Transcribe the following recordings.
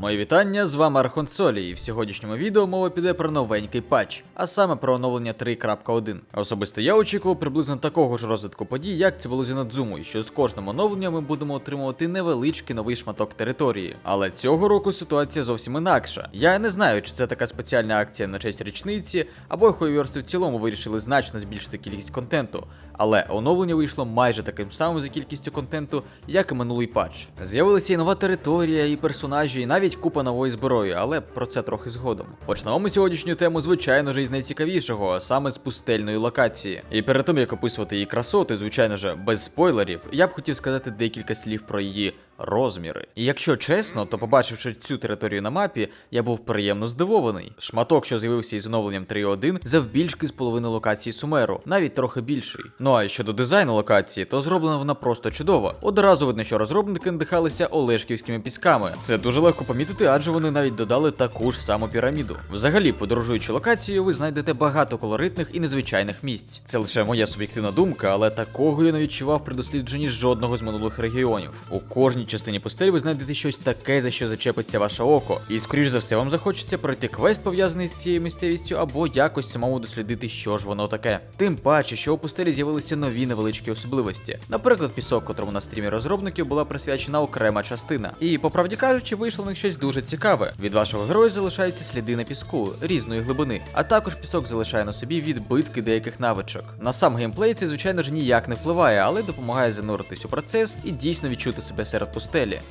Мої вітання, з вами Архон Солі, і в сьогоднішньому відео мова піде про новенький патч, а саме про оновлення 3.1. Особисто я очікував приблизно такого ж розвитку подій, як це було з Інадзуму, що з кожним оновленням ми будемо отримувати невеличкий новий шматок території. Але цього року ситуація зовсім інакша. Я не знаю, чи це така спеціальна акція на честь річниці, або хуйверси в цілому вирішили значно збільшити кількість контенту. Але оновлення вийшло майже таким самим за кількістю контенту, як і минулий патч. З'явилася і нова територія, і персонажі, і навіть купа нової зброї, але про це трохи згодом. Почнемо ми сьогоднішню тему, звичайно ж, із найцікавішого, а саме з пустельної локації. І перед тим як описувати її красоти, звичайно ж, без спойлерів, я б хотів сказати декілька слів про її. Розміри. І якщо чесно, то побачивши цю територію на мапі, я був приємно здивований. Шматок, що з'явився із оновленням 3.1, завбільшки з половини локації Сумеру, навіть трохи більший. Ну а щодо дизайну локації, то зроблена вона просто чудово. Одразу видно, що розробники надихалися Олешківськими пісками. Це дуже легко помітити, адже вони навіть додали таку ж саму піраміду. Взагалі, подорожуючи локацією, ви знайдете багато колоритних і незвичайних місць. Це лише моя суб'єктивна думка, але такого я не відчував при дослідженні жодного з минулих регіонів. У кожній частині пустелі ви знайдете щось таке, за що зачепиться ваше око. І скоріш за все вам захочеться пройти квест пов'язаний з цією місцевістю, або якось самому дослідити, що ж воно таке. Тим паче, що у пустелі з'явилися нові невеличкі особливості. Наприклад, пісок, котрому на стрімі розробників була присвячена окрема частина. І по правді кажучи, вийшло в них щось дуже цікаве. Від вашого героя залишаються сліди на піску різної глибини, а також пісок залишає на собі відбитки деяких навичок. На сам геймплей це, звичайно ж, ніяк не впливає, але допомагає зануритись у процес і дійсно відчути себе серед пустелі.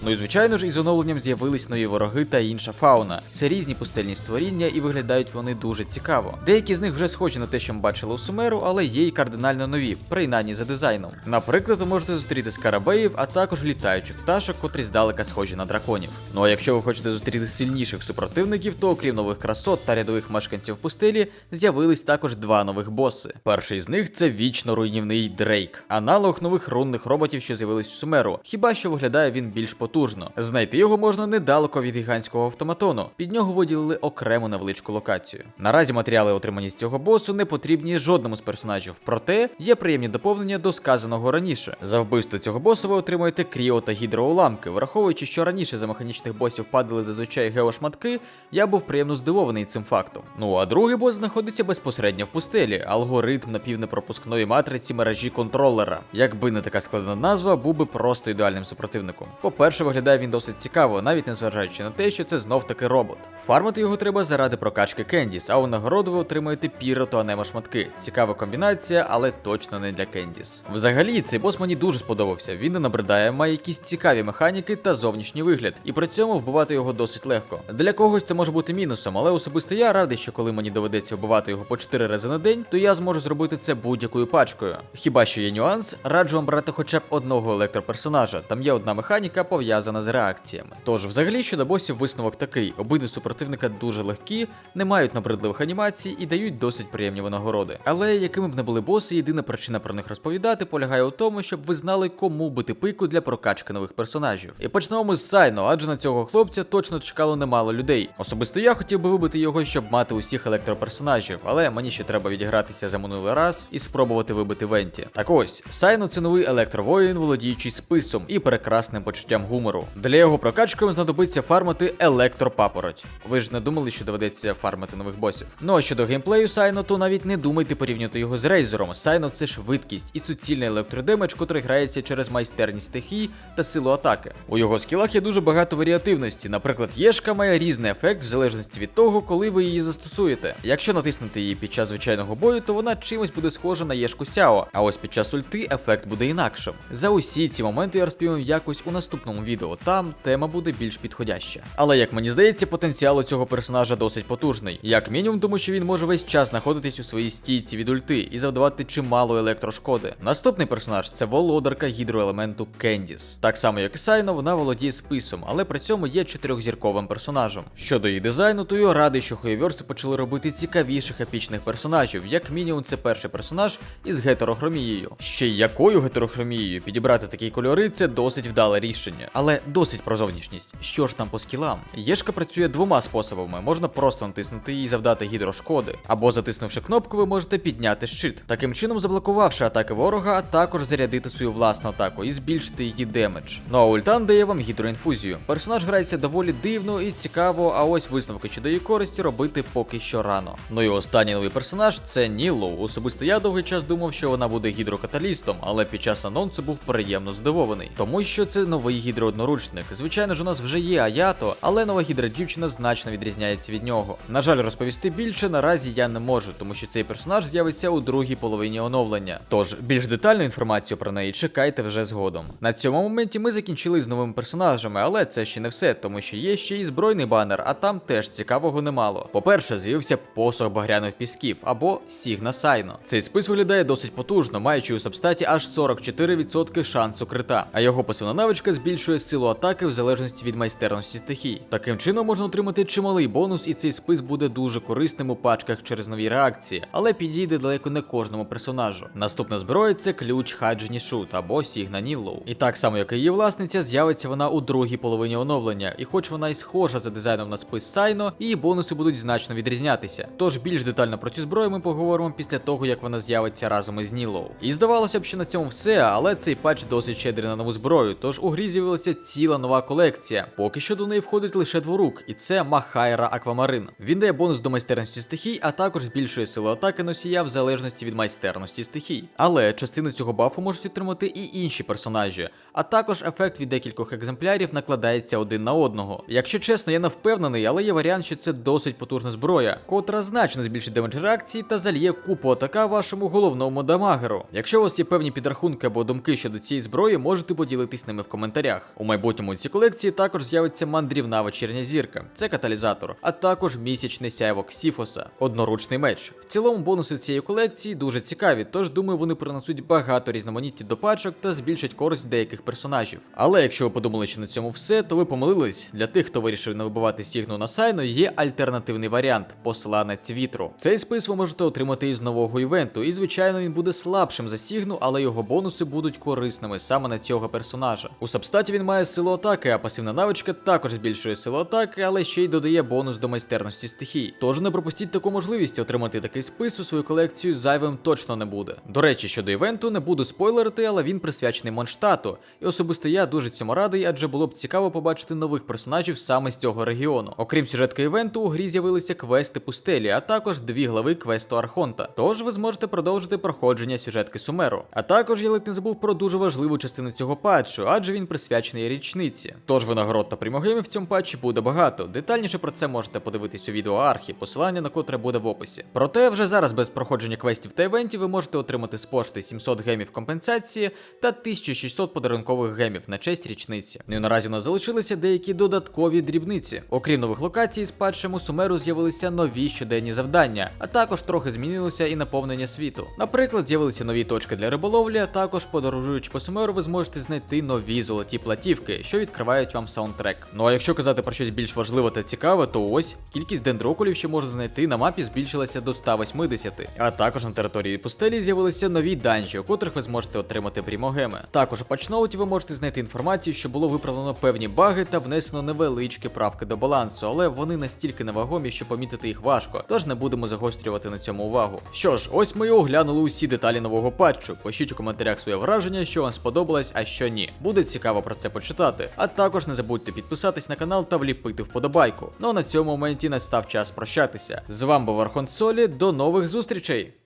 Ну і звичайно ж, із оновленням з'явились нові вороги та інша фауна. Це різні пустельні створіння, і виглядають вони дуже цікаво. Деякі з них вже схожі на те, що ми бачили у Сумеру, але є й кардинально нові, принаймні за дизайном. Наприклад, ви можете зустріти скарабеїв, а також літаючих пташок, котрі здалека схожі на драконів. Ну а якщо ви хочете зустріти сильніших супротивників, то окрім нових красот та рядових мешканців пустелі, з'явились також два нових боси. Перший з них це вічно руйнівний Дрейк, аналог нових рунних роботів, що з'явились у Сумеру. Хіба що виглядає він більш потужно. Знайти його можна недалеко від гігантського автоматону. Під нього виділили окрему невеличку локацію. Наразі матеріали, отримані з цього босу, не потрібні жодному з персонажів, проте є приємні доповнення до сказаного раніше. За вбивство цього босу ви отримуєте кріо та гідроуламки. Враховуючи, що раніше за механічних босів падали зазвичай геошматки, я був приємно здивований цим фактом. Ну а другий бос знаходиться безпосередньо в пустелі, алгоритм напівнепропускної матриці мережі контролера. Якби не така складна назва, був би просто ідеальним супротивником. По-перше, виглядає він досить цікаво, навіть незважаючи на те, що це знов таки робот. Фармити його треба заради прокачки Кендіс, а у нагороду ви отримаєте піро та анемо шматки. Цікава комбінація, але точно не для Кендіс. Взагалі, цей бос мені дуже сподобався. Він не набридає, має якісь цікаві механіки та зовнішній вигляд, і при цьому вбивати його досить легко. Для когось це може бути мінусом, але особисто я радий, що коли мені доведеться вбивати його по 4 рази на день, то я зможу зробити це будь-якою пачкою. Хіба що є нюанс, раджу вам брати хоча б одного електроперсонажа. Там є одна механіка пов'язана з реакціями. Тож, взагалі, щодо босів висновок такий: обидві супротивника дуже легкі, не мають набридливих анімацій і дають досить приємні винагороди. Але якими б не були боси, єдина причина про них розповідати полягає у тому, щоб ви знали, кому бити пику для прокачки нових персонажів. І почнемо ми з Сайно, адже на цього хлопця точно чекало немало людей. Особисто я хотів би вибити його, щоб мати усіх електроперсонажів, але мені ще треба відігратися за минулий раз і спробувати вибити Венті. Так ось, Сайно це новий електровоїн, володіючий списом і прекрасним почуттям гумору. Для його прокачки вам знадобиться фармити електропапороть. Ви ж не думали, що доведеться фармити нових босів. Ну а щодо геймплею Сайно, то навіть не думайте порівняти його з Рейзером. Сайно це швидкість і суцільний електродемедж, котрий грається через майстерність стихій та силу атаки. У його скілах є дуже багато варіативності. Наприклад, Єшка має різний ефект в залежності від того, коли ви її застосуєте. Якщо натиснути її під час звичайного бою, то вона чимось буде схожа на Єшку Сяо, а ось під час ульти ефект буде інакшим. За усі ці моменти я розповім якось у наступному відео. Там тема буде більш підходяща. Але як мені здається, потенціал у цього персонажа досить потужний. Як мінімум, тому що він може весь час знаходитись у своїй стійці від ульти і завдавати чимало електрошкоди. Наступний персонаж це володарка гідроелементу Кендіс. Так само, як і Сайно, вона володіє списом, але при цьому є чотирьохзірковим персонажем. Щодо її дизайну, то я радий, що хуєверси почали робити цікавіших епічних персонажів. Як мінімум, це перший персонаж із гетерохромією. Ще й якою гетерохромією підібрати такі кольори це досить вдала рішення. Але досить про зовнішність. Що ж там по скілам? Єшка працює двома способами: можна просто натиснути і завдати гідрошкоди, або затиснувши кнопку, ви можете підняти щит. Таким чином, заблокувавши атаки ворога, а також зарядити свою власну атаку і збільшити її демедж. Ну а ультан дає вам гідроінфузію. Персонаж грається доволі дивно і цікаво, а ось висновки щодо її користі робити поки що рано. Ну і останній новий персонаж це Ніллоу. Особисто я довгий час думав, що вона буде гідрокаталістом, але під час анонсу був приємно здивований, тому що це новий гідроодноручник. Звичайно ж, у нас вже є Аято, але нова гідра-дівчина значно відрізняється від нього. На жаль, розповісти більше наразі я не можу, тому що цей персонаж з'явиться у другій половині оновлення. Тож більш детальну інформацію про неї чекайте вже згодом. На цьому моменті ми закінчили з новими персонажами, але це ще не все, тому що є ще і збройний банер, а там теж цікавого немало. По-перше, з'явився посох багряних пісків або Сігна Сайно. Цей спис виглядає досить потужно, маючи у сабстаті аж 44% шансу крита, а його пасивна навичка збільшує силу атаки в залежності від майстерності стихій. Таким чином можна отримати чималий бонус, і цей спис буде дуже корисним у пачках через нові реакції, але підійде далеко не кожному персонажу. Наступна зброя це ключ Хаджні Шут або Сігна Ніллоу. І так само, як і її власниця, з'явиться вона у другій половині оновлення, і хоч вона й схожа за дизайном на спис Сайно, її бонуси будуть значно відрізнятися. Тож більш детально про цю зброю ми поговоримо після того, як вона з'явиться разом із Ніллоу. І здавалося б, що на цьому все, але цей патч досить щедрий на нову зброю, тож у грі з'явилася ціла нова колекція. Поки що до неї входить лише дворук, і це Махайра Аквамарин. Він дає бонус до майстерності стихій, а також збільшує силу атаки носія в залежності від майстерності стихій. Але частину цього бафу можуть отримати і інші персонажі, а також ефект від декількох екземплярів накладається один на одного. Якщо чесно, я не впевнений, але є варіант, що це досить потужна зброя, котра значно збільшить демедж реакції та зальє купу атака вашому головному дамагеру. Якщо у вас є певні підрахунки або думки щодо цієї зброї, можете поділитись ними в коментарях. У майбутньому цій колекції також з'явиться мандрівна вечірня зірка, це каталізатор, а також місячний сяйво Ксіфоса, одноручний меч. В цілому бонуси цієї колекції дуже цікаві, тож думаю, вони принесуть багато різноманіття до пачок та збільшать користь деяких персонажів. Але якщо ви подумали, що на цьому все, то ви помилились. Для тих, хто вирішив не вибивати сігну на сайну, є альтернативний варіант посланець вітру. Цей спис ви можете отримати із нового івенту, і звичайно він буде слабшим за сігну, але його бонуси будуть корисними саме на цього персонажа. У сабстаті він має силу атаки, а пасивна навичка також збільшує силу атаки, але ще й додає бонус до майстерності стихій. Тож не пропустіть таку можливість отримати такий спис у свою колекцію зайвим точно не буде. До речі, щодо івенту, не буду спойлерити, але він присвячений Монштату. І особисто я дуже цьому радий, адже було б цікаво побачити нових персонажів саме з цього регіону. Окрім сюжетки івенту, у грі з'явилися квести пустелі, а також дві глави квесту Архонта. Тож ви зможете продовжити проходження сюжетки Сумеру. А також я ледь не забув про дуже важливу частину цього патчу, адже він присвячений річниці. Тож винагород та примогемів в цьому патчі буде багато. Детальніше про це можете подивитись у відео Архі, посилання на котре буде в описі. Проте вже зараз без проходження квестів та івентів ви можете отримати з пошти 700 гемів компенсації та 1600 подарункових гемів на честь річниці. Ну і наразі у нас залишилися деякі додаткові дрібниці. Окрім нових локацій, з патчем у Сумеру з'явилися нові щоденні завдання, а також трохи змінилося і наповнення світу. Наприклад, з'явилися нові точки для риболовлі, а також подорожуючи по Сумеру, ви зможете знайти нові золоті платівки, що відкривають вам саундтрек. Ну а якщо казати про щось більш важливе та цікаве, то ось кількість дендрокулів, що можна знайти на мапі, збільшилася до 180. А також на території пустелі з'явилися нові данжі, у котрих ви зможете отримати прімогеми. Також у патчноуті ви можете знайти інформацію, що було виправлено певні баги та внесено невеличкі правки до балансу, але вони настільки невагомі, що помітити їх важко, тож не будемо загострювати на цьому увагу. Що ж, ось ми і оглянули усі деталі нового патчу. Пишіть у коментарях своє враження, що вам сподобалось, а що ні. Буде цікаво про це почитати. А також не забудьте підписатись на канал та вліпити вподобайку. Ну а на цьому моменті настав час прощатися. З вами був Архон Солі, до нових зустрічей!